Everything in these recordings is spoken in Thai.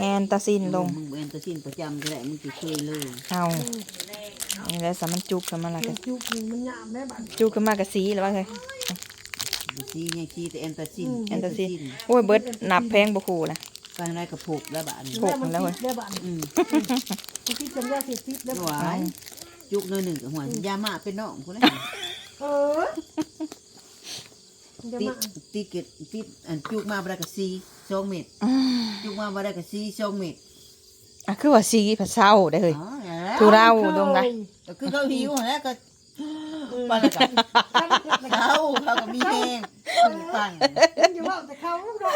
แอนตาซินลงมึงเวนตัวสิ้นประจำก็ได้มึงสิเคยเลยเอานี่แหละสามันจุกขึ้นมาและกันจุกนี่มันหยาบได้บัดจุกขึ้นมากะสีแล้วว่าเคยดูสิไงชีแต่แอนตาซินแอนตาซินโอ้ยเบิดนับแพงบ่คูนะไปทางไหนกับผูกแล้วบาดนี้โขกมันแล้วเว้ยได้บัดอืมที่จำยาเสียทิพย์ได้หบัดวายจุกหน่อยหนึ่งกับหัวยามาเป็นน้องกูเลยเออจะ ติมาติเกตติอันจุกมาบ่ได้กับซีสองเม็ดอืมจุกมาบ่ได้กับซีสองเม็ดอะคือว่าสีผัดเศร้าได้เฮ้ยอ๋อแล้วทุเราดงไงก็คือเขาหิวแล้วก็ปานกันเขาเขาก็มีแห้งปังอย่าว่าแต่เขาเนาะ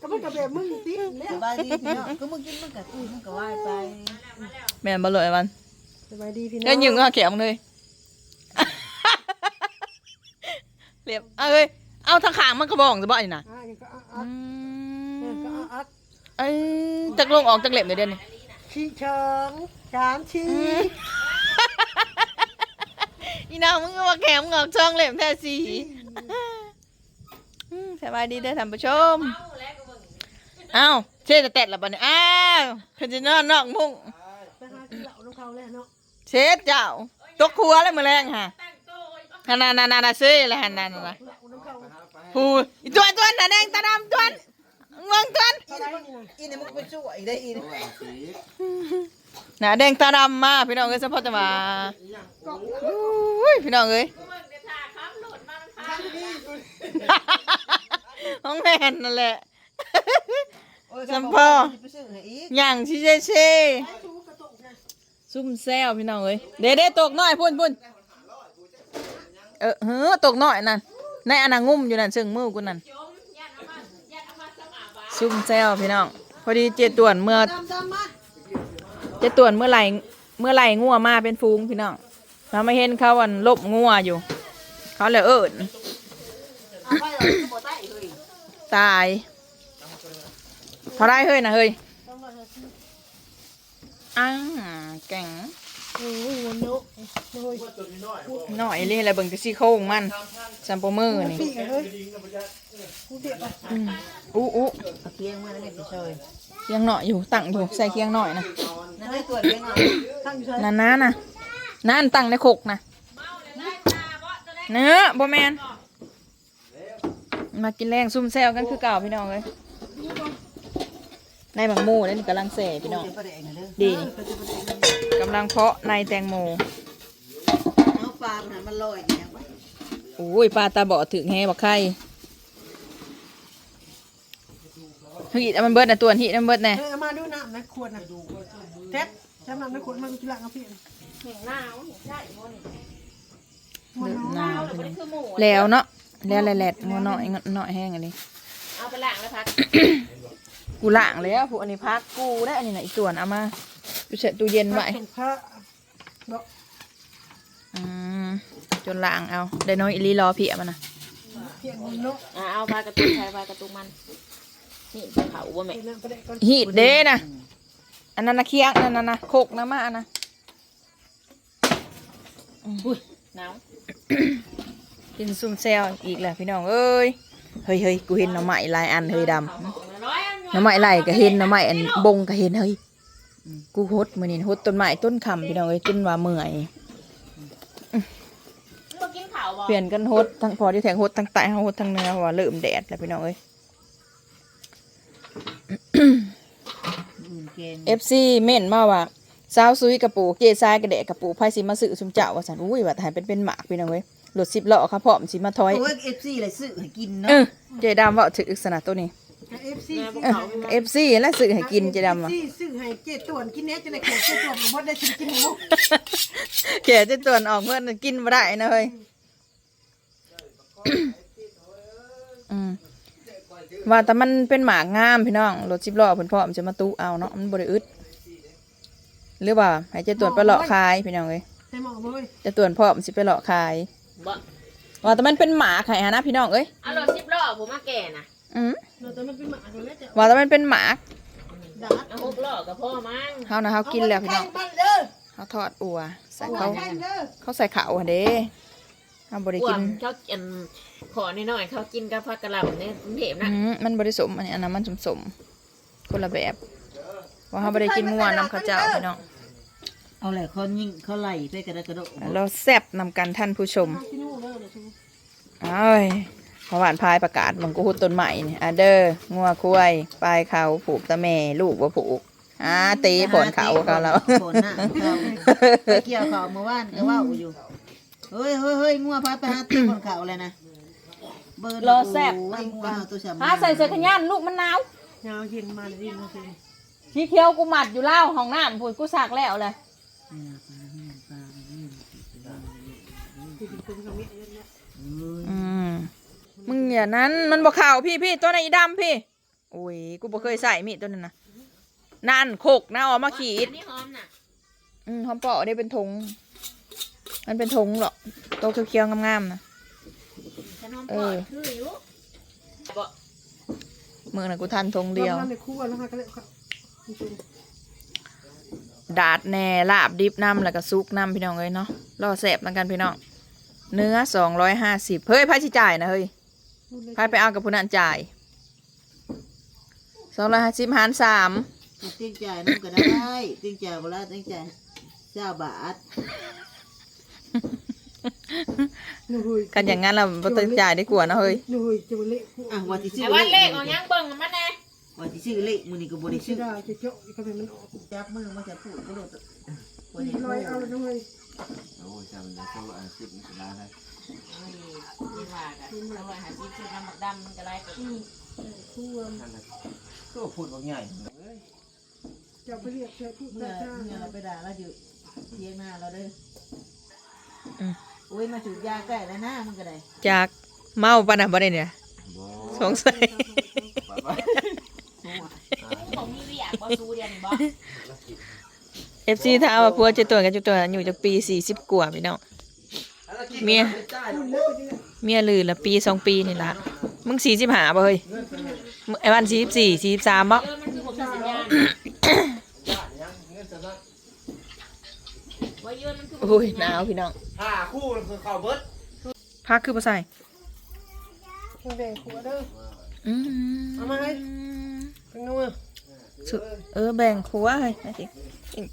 ก็มันกับแบบมึงติแล้สวบายดีพี่น้องก็มึงกินมึงก็คุยมึงก็ว่ายไปแม่นบ่เลยมันสบายดีพี่น้องก็ยิงก็แขมเลยเรียบเอาเอ้ย เอาทางขางมันกระบองจะบ่อยน่ะอ่าก็อือัดเออก็มอัดเอ้ยจักลงออกจักเล็บเดี๋ยวเดี๋ยวนี้ชี้เชิงสามชี้อีนางมึงก็ว่าแขมงอกช่องเล็บแท้สีอืมสบายดีเด้อท่านผู้ชมอ้าวเช่จะแตะละบัดนี้อ้าวคือจะนอนนอกมุ้ง ไปหาที่เหล่าน้องเขาแล้วเนาะเช็ดเจ้าตกครัวแล้วมือแรงฮะฮานานานานาเซ่เลยฮานานานาเหล่าน้องเขา พูอีตัวตัวน่ะแดงตาดำตัวเมืองตัวอะไรนี่นอีนี่มึงไปช่วยได้อีนี่น่ะแดงตาดำมาพี่น้องเอ้ยเฉพาะจะมาอุ้ยพี่น้องเอ้ยห้องแม่นนั่นแหละโอ้ยจำพ่อย่างชิเชเช่ซุ่มแซวพี่น้องเอ้ยเด้เด้ตกน้อยพุ่นพุ่นเออเฮ้อตกน้อยนั่น ในอนนั้นงุ่มอยู่นั่นซึ่งมือกูนั่นซุ่มแซวพี่น้อง พอดีเจตวนเมื่อเจตวนเมื่อไหร่เมื่อไหร่งัวมาเป็นฟูงพี่น้องเราไม่เห็นเขาวันลบงัวอยู่ เขาเลยเอิญเอาไปเอได้เฮ้ยตายเท่าไรเฮ้ยนะเฮ้ยต้องแก่ง โอ้ยวันโน้โอ้ยหน่อยเลยอะไรเบิ่งแต่ซี่โครงมันซัมโปมือนี่พี่เอ้ยกูเด็ดอะอืมอู้อู้เอาเคียงมาแล้วแม่สิช่วยเคียงหน่อยอยู่ตั้งอยู่ใส่เคียงหน่อยนะนั่นได้ตรวจเลี้ยงหน่อยตั้งอยู่ใช่นั่นนะนะนั่นตั้งในขกนะเนื้อบ่แมนมากินแรงซุ่มแซวกันคือเก่าพี่น้องเลยในบางหมูนั่นกำลังเสพี่น้องเดี๋ยวประเด็นนะเด้อดี กำลังเพาะในแตงโมเอาปลามันน่ะมันลอยเนี่ยโอ้ยปลาตาบอดถึงแฮบักไข่หีดเอามันเบิดนะตัวหีดเอามันเบิดแน่เออมาดูน้ำนะขวดนะเท็ดใช้น้ำนะขวดมาดูทีหลังเอาพี่เดือดหนาวแล้วเนาะแล้วแหละๆงอหน่อยงอหน่อยแห้งอันนี้เอาไปล้างแล้วพักกูล้างแล้วพวกอันนี้พักกูได้อันนี้นะอีกส่วนเอามา ดูเสร็จตู้เย็นไว้ส่งพระบอกอืมจนล้างเอาได้น้อยอีหลีรอเพียมันนะเพียงคนเนาะอ่าเอาปลากระตุกใช้ปลากระตุกมัน นี่ไปเขาบ่แม่เห็นแล้วประเด็นก่อนหีดเด้นะอันนั้นนะเคียงนั่นนะนะโคกนะมาอันนะหนาวกินซุ่มแซวอีกแหละพี่น้องเอ้ยเฮ้ยเฮ้ยกูเห็นหน่อไม้หลายอันเฮ้ยดำน้อยอันหน่อไม้ไหลก็เห็นหน่อไม้อันบงก็เห็นเฮ้ย กูหดมือนี่หดต้นไม้ต้นคำพี่น้องเอ้ยจนว่าเมื่อยบ่กินข้าวบ่เปลี่ยนกันหดทั้งพอที่แทงหดทั้งใต้หดทั้งเหนื้อเพราะว่าเริ่มแดดแล้วพี่น้องเอ้ยอื่นเกณฑ์เอฟซีเม่นมาว่าสาวซุยกระปูเกซายกระเดะกระปูไพ่สิมาซื้อซุมเจ้าว่าสันอุ้ยว่าถ่ายเป็นเป็นหมากพี่น้องเอ้ยรถสิบล้อครับพร้อมสิมาถอยโอ้ยเอฟซีเลยซื้อให้กินเอเนาะอเจดามว่าถืออึกษณะตัวนี้ เอฟซีเอฟซีแล้วซื้อให้กินเจดามอะซีซื้อให้เจ๊ต่วนกินเนี้ยจะได้เขียนเจ๊ต่วนหมดได้ชิมกินหมูแกจะตัวนออกเมื่อนั้นกินไม่ได้นะเฮ้ยอืมว่าแต่มันเป็นหมากงามพี่น้องรถสิบล้อเพิ่นพร้อมจะมาตู้เอาเนาะมันบริอึดหรือว่าให้เจะตรวจไปหลอกขายพี่น้องเอ้ยให้หมอเลยเจะตรวจพร้อมสิไปหลอกขายบ่ว่าแต่มันเป็นหมาขายหานะพี่น้องเอ้ยเอารถสิบล้อผมมาแก่น่ะ อืมเราแต่มันเป็นหมาตัวเล็กจะว่าแต่มันเป็นหมาดาดเอาหกล้อกับพ่อมั้งเฮานะเฮากินแล้วพี่น้องบ้านเด้อเฮาทอดอัวใส่บ้าเขานเด้อเขาใส่ข้าวอะเด้เฮาบ่ได้อ้วกินนเขาอันขอน้อยๆเขากินกับผักกะหล่ำในกรุงเทพนะอืมมันบ่ได้สมอันนี้อันนั้นมันสมๆคนละแบบ ว่าเขาไม่ได้กินงัวนำข้าวเจ้าพี่น้องเอาแหละเขายิ่งเขาไล่ไปกระดกกระโดดเราแซ่บนำกันท่านผู้ชมเอ้ย พระหวานพายประกาศมังกุดต้นใหม่นี่อะเด้องัวคุ้ยปลายเขาผูกตะแม่ลูกว่าผูกอ่าตีผลเขาเขาแล้วผลหน้าเขาไปเกี่ยวเขาเมื่อวานก็ว่าอยู่เฮ้ยเฮ้ยเฮ้ยงัวพาไปหาตีบนเขาเลยนะเบิร์ดรอแซ่บโอ้ยงัวตัวฉ่ำหาใส่เสื้อขยานลูกมันหนาวยาวเย็นมาเลยดิมาสิสีเขียวกูหมัดอยู่เล่าห้องน้ำพูดกูสักแล้วเลยที่เป็นคนกับมิตรเนี่ยอื มมึงอย่านั้นมันบอกข่าวพี่พี่ตัวไหนนอีดำพี่โอ้ยกูบ่เคยใส่มีดตัวนั้นนะนั่นโขกนะเออกมาขีดอันนี้หอมน่ะอืมหอมเปาะได้เป็นธงมันเป็นธงหรอกโตวเขียวๆงามๆนะฉันหอมเอปออดคืออยู่มือน่ะกูทันธงเดียวทำในครัวแล้วค่ะก็เลยครับจริงดาดแหน่ลาบดิบน้ำแล้วก็ซุกน้ำพี่น้องเอ้ยเนาะรอแสบนังกันพี่น้องเนื้อสองร้อยห้าสิบเฮ้ยพายชิจ่ายนะเฮ้ย พายไปเอากับผู้นั้นจ่ายสองร้อยห้าสิบหารสามติ้งจ่ายนั่นก็ได้ติ้งจ่ายเวลาติ้งจ่ายเจ้าบาทหนุ่ยกันอย่างงั้นเราบ่ต้องจ่ายได้กว่านะเฮ้ยหนุ่ยจะมาเละอะวันที่ซื้อแต่ว่าเลขเอายังเบิ่งมันแน่วันที่ซื้อเลขมือนี่ก็บริจะซื้อได้จะเจาะก็เป็นมันออกจับมือมาจะพูดก็โดดวันมีนี้รอยเอาแล้วด้วยโอ้ยจำได้ก็อันสิบนี่นะได้ นี่ว่ากันอร่อยหาซีฟู้ดน้ำหมักดำมันก็ไรก็ครัวนั่นแหละก็พูดว่าง่ายเอ้ยจะไปเรียกเชื่อพูดเมื่อแต่จ้าเมื่อเราไปด่าเราอยู่เทียงหน้าเราเด้ออม โอ้ยมาจุดยาใกล้แล้วนะมึงก็ได้จากเมาปะนะบ่ได้เนี่ยบ่สงสัยบ้าบ้าของมีเวียกบ่ซูเดียนบ่เอฟซีถามว่าพัวเจะตัวกันเจะตัวอยู่จากปีสี่สิบกว่าพี่น้อง เมียเมียลือละปีสองปีนี่ละมึงสี่สิบห้าบ่เฮ้ยมึงไอ้วันสี่สิบสี่สี่สิบสามบ่เออมันคือผมมีสัญญาณว่ายืนมันคือโอ้ยหนาวพี่น้องห้าคู่คือข้าวเบิดพักคือบ่ใส่แบ่งขัวเด้ออืมเอามาให้เป็นนัวสุดเออแบ่งครัวให้ให้สิ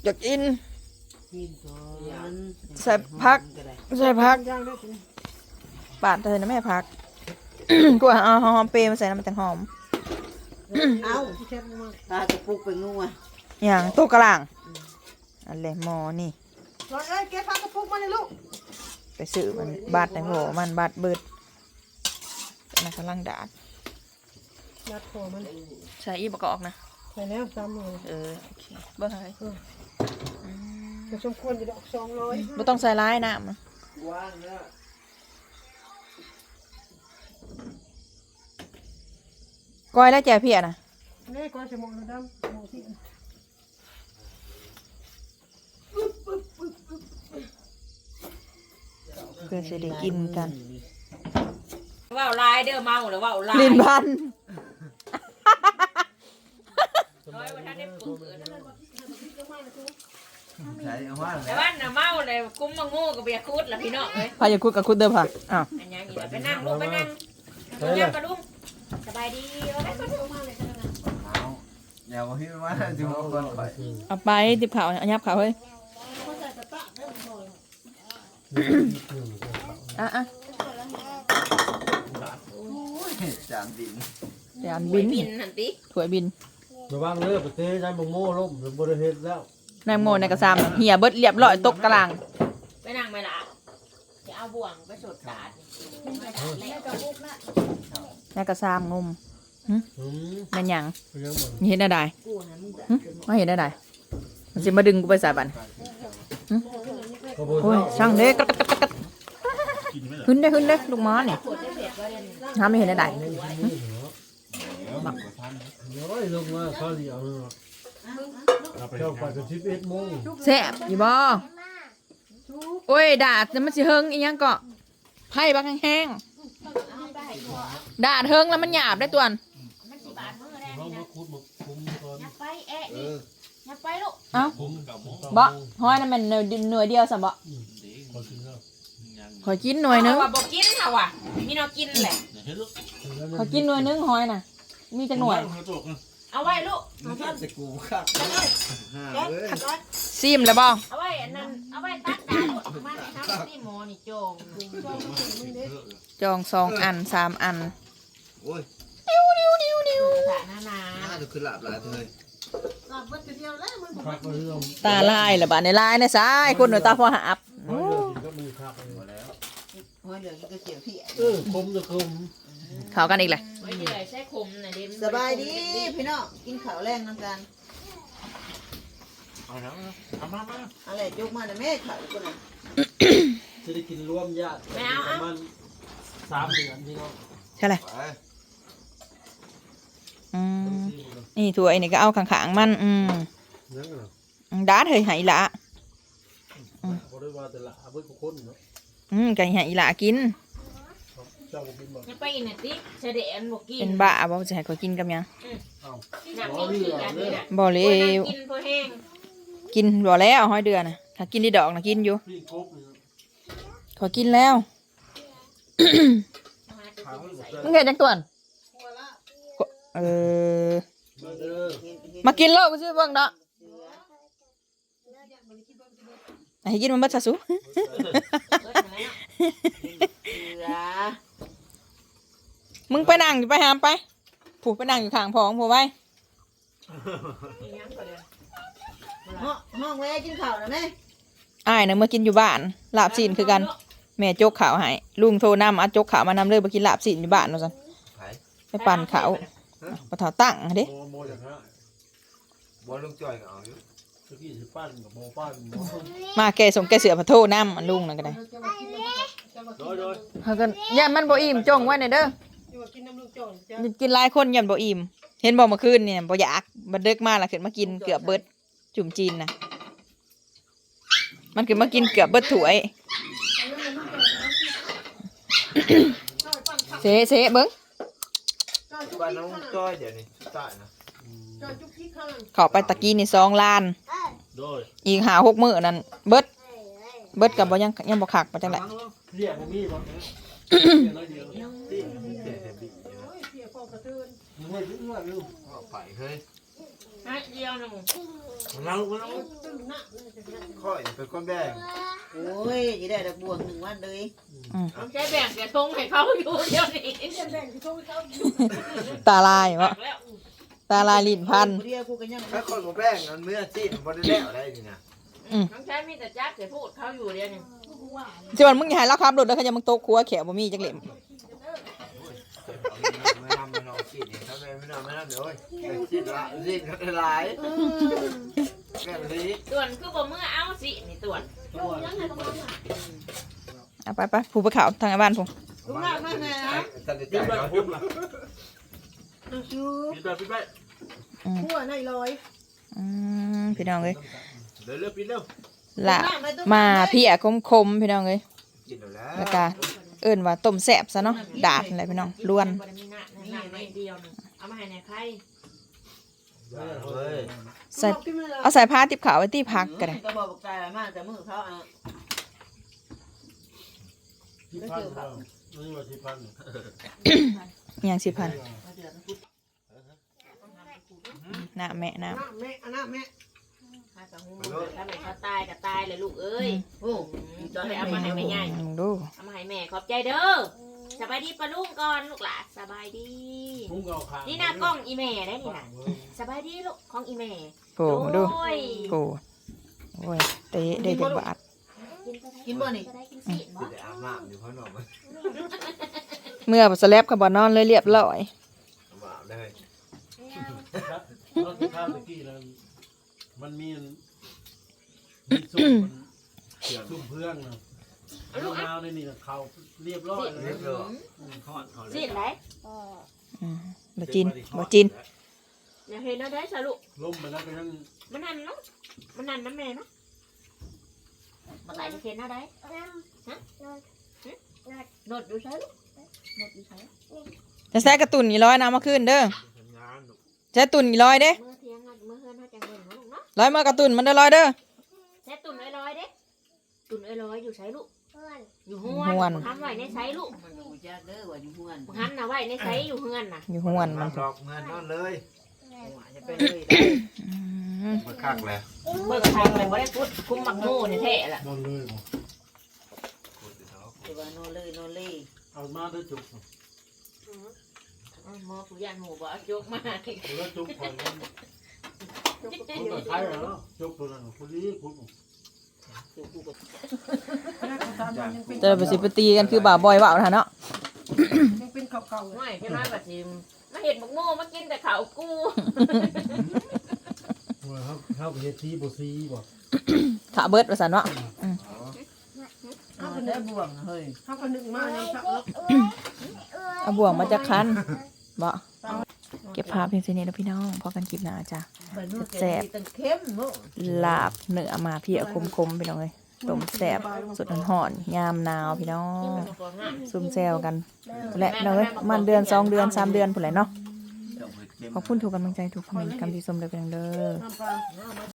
อยากกินกินก่อน ใส่พักก็ได้ใส่พักย่างได้สิปาดเลยนะแม่พักกูเอาหอมเปรย์มาใส่น้ำมันจังหอมเอ้าที่แค่มาตากระปุกไปงัวอย่างโต๊ะกระล่างอันเลยหมอนี่ร้อยเอ้ยแกพักกระปุกมาเลยลูกไปซื้อมันบาดในหัวมันบาดเบิดมันกำลังดาดยัดคอมันใช้อีประกอบนะใส่แล้วสามหน่วยเออโอเคเบิ่งให้ จะสมควรจะดอกสองร้อยไม่ต้องใส่ร้ายน้ำนะว่างแล้วก้อยแล้วแจ่เพียนะนี่ก็จะมองดำมองที่เพื่อจะได้กินกันว่าลายเด้อเมาหรือว่าลายลินพันร้อยว่าถ้าได้ปืน ใช้เอาว่าแต่ว่าน่ะเมาเลยกุ้มมางูกับเบียร์คูดล่ะพี่น้องเอ้ยพาอย่าคุดกับคุดเด้อค่ะอ้าวอันยังอีกไปนั่งลูกไปนั่งดูยังกระดุมสบายดีเอาได้กระดุมมาเลยเอาอย่ามาพี่ว่าจะมาคนไปเอาไปติบข่าวอันยับข่าวเฮ้ยอะอะจานดินเดี๋ยวอันบิบินนบินหันติถวยบินระวังเด้อประเทศนั้นบ่โม่ล่มบริเฮ็ดแล้ว นางโมในกระซามเหี่ยเบิดเรียบร้อยตกกระลางไปนั่งไหมล่ะจะเอาบ่วงไปสดสาดไม่ได้เละในกระซามงมหืมแมันหยังเป็นยังบ่นี่เห็นได้ไดหึมาเห็นได้ไดมันสิมาดึงกูไปสายบันขบวนโอ้ยเจ้าช่างเด้กระกัดกระกัดกระกัดขึ้นได้ขึ้นได้ลูกหม้อนี่ทำไม่เห็นได้ไดน้อยลงมา เขาเดียวเนาะเจ้าไปกันสิบเอ็ดโมงแซ่บอยู่บ่โอ้ยดาดมันสิเฮิงอีหยังเกาะไผ่บักแห้งๆดาดเฮิงแล้วมันหยาบได้ตัวนมันสิบาทมือแน่เขามาคุดมาคุมก่อนยับไปแอะนี่ยับไปลูกเอ้าคุมกับหมอบ่ห้อยนั่นมันหน่วยหน่วยเดียวสับ่ขอกินแล้วขอกินหน่วยหนึงว่าบอกกินค่ะว่ะมีแนวกินแหละขอกินหน่วยหนึงห้อยน่ะ มีจักหน่วย เอาไว้ลูกอาจารย์สกูครับห้าเว้ยซิมแล้วบ่เอาไว้อันนั้นเอาไว้ตัดดาวมาในทำที่หมอนี่โจงจองสองอันสามอันโอ้ยสานานาน่าจะขึ้นหลับหลายเลยหลับวันเดียวแล้วมันครับเรื่องตาลายละบาดในลายในซ้ายคนหนูตาพอหับเรื่องก็มีครับหมดแล้วหัวเหลืองก็เกี่ยวพี่เออคมจะคม เขากันอีกเลยไว้เดี๋ยวใช้คมน่ะเด็มสบายดีพี่น้องกินข้าวแรงน้ำกันเอาแล้วเอามามาอะไรยกมาแต่แม่ข้าวกูน่ะจะได้กินร่วมญาติประมาณสามเดือนพี่น้องใช่เลยไปอืมนี่ถั่วไอ้นี่ก็เอาขางๆมัน อืมยังไงดาดเฮ้ยใหายละบริวารแต่ละอาวุธคนเนาะอืมไก่ใหายละกินเจ้าบอกกินบ่ยังไปอินติ๊กเฉดอันบอกกิเป็นนบ้าบอกจะให้ขอยกินกับหยังเอาหนักนี่คือกันนี่นะบ่เลโอ้ยนั่วงกินพอแห้งกินบ่แล้วห้อยเดือนน่ะถ้ากินที่ดอกนะกินอยู่พี่กบขอกินแล้วมาจะกินใส่มึงเห็นจังตัวนเออ มาเด้อมากินโลกกูชื่อเบิ่งเนาะให้กินมันบัดซะสุ เบิดไหมเนาะเสือ มึงไปนั่งอยู่ไปหามไป ผูกไปนั่งอยู่ข้างพองผูกไว้มีหยังก่อนเดี๋ยวห้องห้องแม่กินข้าวนะแม่อ้ายน่ะมากินอยู่บ้านลาบซีนคือกัน แม่จกข้าวให้ลุงโทรนำอัดจกข้าวมานำเลยมากินลาบซีนอยู่บ้านว่าซั่นไผไปปั่นข้าวปะเถาตั้งเด้โมโมอย่างนั้นบอลลุงจอยก็เอาอยู่ตะกี้สิปั้นกับโมปั้นโมมาแกส่งแกเสือพะโทนำอันลุงนั่นก็ได้จะมากินน้ำจะมาโดยโดยเฮากันย่านมันบ่อิ่มจงไว้หน่อยเด้อจะมา กินน้ำลูกโจนจะกินหลายคนย่านบ่อิ่มเห็นบ่เมื่อคืนเนี่ยบ่อยากบัดดึกมาแล้วขึ้นมากินเกือบเบิดจุ่มจีนน่ะมันขึ้นมากินเกือบเบิดถ้วย เสเสเบิ่งจอยจุกบ้านจิ๊น้กองข้างจอยเดี๋ยวนี้ตายนะจอยจุกจิ๊กข้างเข้าไปตะกี้นี่สองล้าน โดยอีกหาหกมื้อนั่นเบิดเบิดกับบ่ยังยังบ่คักบ่จังได๋เรียกมันมีบ่เรียกน้อยเดียวึงไม่รู้ว่าลูกเอาไปเฮ้ยฮะเดียวหนึ่งเราเราค่อยเป็นคนแบ่งโอ้ยจะได้ดอกบวงหนึ่งวันเลยต้องใช้แบ่งเสียทงให้เขาอยู่เดี๋ยวนี้เรียนแบ่งที่เขาเขาตาลายบ่แล้วตาลายลิ้นพันเรียกกูกันยังถ้าคนบ่แบ่งมันเมื่อจีนบ่ได้แล้วได้นี่นะต้องใช้มีแต่จับเสียพูดเขาอยู่เดียวนี้สิวันมึงอย่าให้เราขับรถเด้อเขาจะมึงโตกครัวแขวบ่มีจักเหล่ม ไม่ทำไม่นอนจีนนี่ถ้าแม่ไม่นอนไม่นอนเดี๋ยวโอ้ยจีนละจีนก็หลายแม่มันดีส่วนคือบ่เมื่อเอาสินี่ส่วนเอาไปไปผู้ไปข่าวทางไอ้บ้านผู้ลูกหลานมาแม่นะตัดใจปิดแบบเนาะพุ่มล่ะชูปิดแบบปิดแบบหัวในลอยอืมพี่น้องเอ้ยเร็วเร็วปิดเร็วละมาพี่อะคมๆพี่น้องเอ้ยกินแล้วแล้วก็ เอิ้นว่าต้มแซ่บซะเนาะดาดอะไรพี่น้องล้วน บ่ได้มีหน้าหน้าไม่เดียวนึงเอามาให้ในใครเฮ้ยใส่กินไม่ได้เอาใส่ผ้าติบขาวไว้ที่พักก็ได้ก็บอกกายมากแต่มือเขาอะที่พันเรานี่ว่าที่พันอหย่างสิพันหน้าแม่น้หน้าแม่อันหน้าแม่ ถ้ากับหูถ้าไม่เขาตายก็ตายเลยลูกเอ้ยโอ้จะให้เอามาให้แม่ใหญ่ำมึงดูเอามาให้แม่ขอบใจเด้อสบายดีปะลุงก่อนลูกหลานสบายดีพุ่งเอาขานี่นะกล้องอีแม่ได้นี่นะสบายดีลูกของอีแม่โอ้มึงดูโอ้ยโอ้โอ้ยเตะได้จักบาทกินบ่นี่จะได้กินสิบ่กินแต่อาบน้ำอยู่ข้างนอกมันเมื่อสแลบกับบอนอนเลยเรียบร้อยอาบได้ ครับรถที่ข้าวตะกี้นั้นมันมีมีซุ่มซุ่มเพื่อนนะลูกนาวในนี่เขาเรียบร้อยเลเรียยบร้อยทอดเขาเลสิยไหนอืมบ่จินบ่จินอย่าเห็นนะได้สรุปล่มไปแล้วก็ยังมันนั่นเนาะมันนั่นน้ำแม่เนาะมาไหลจะเห็นนะได้ฮะโดดอยู่ใช่ลูกโดดอยู่ใช่จะใส่กระตุนอีร้อยน้ำมาขึ้นเด้อทำงานหนูใช้ตุนอีร้อยเด้เมื่อเที่ยงเมื่อเฮือนเขาจังเบิ่งเนาะ ลูกเนาะร้อยมากระตุนมันเด้อร้อยเด้อแช่ตุ่นลอยๆเด้ตุ่นลอยๆอยู่ใช้ลูกอยู่ห้ห้ววนนหันไว้ในไซลูกมันดูจักเด้อว่าอยู่ห้วนหันน่ะไว้ในไซอยู่เฮือนน่ะอยู่ห้วนมันดอกเงินนอนเลยจะไปเลยคักแล้วเบิกทางเลยบ่ได้พุดคุ้มมักโม่เนี่ยแท้ล่ะนอนเลยบ่คือว่าโนเลยโนเลยเอามาด้วยจุกอ้าวหมอผู้ยันหมู่บ่เอายกมาให้แล้วจุกผ่อนมัน คุณก็ใช้แล้วเนาะจุกตัวนั้นคุณดีคุณแล้วก็ตามมันยังเป็นเจอไปสิไปตีกันคือบ่าวบอยว่าวนะเนาะยังเป็นเก่าๆอยู่ไม่ใช่ไหมบัดนี้มาเห็นบักโม่มากินแต่ข้าวกูว่าเขาเขาไปเฮ็ดซีบ่ซีบ่ขาเบิดว่าซั่นเนาะเอาไปได้บ่วงเฮ้ยเขาก็นึกมายังชอบเอาบ่วงมาจากคันบ่ เก็บภาพเพียงเท่านี้แล้วพี่น้องพอกันคลิปหน้าจ้ะไปนู่นแซ่บตั้งเข้มบ่ลาบเนื้อมาเพียคมๆพี่น้องเอ้ยต้มแซ่บสดห่อนๆยามหนาวพี่น้องก่อนหน้าซุ่มแซวกันและเนาะเอ้ยมันเดือนสองเดือนสามเดือนพุ่นแหละเนาะขอบคุณทุกกำลังใจทุกคอมเมนต์คำที่ชมเลยเป็นเด้อน้ำปลา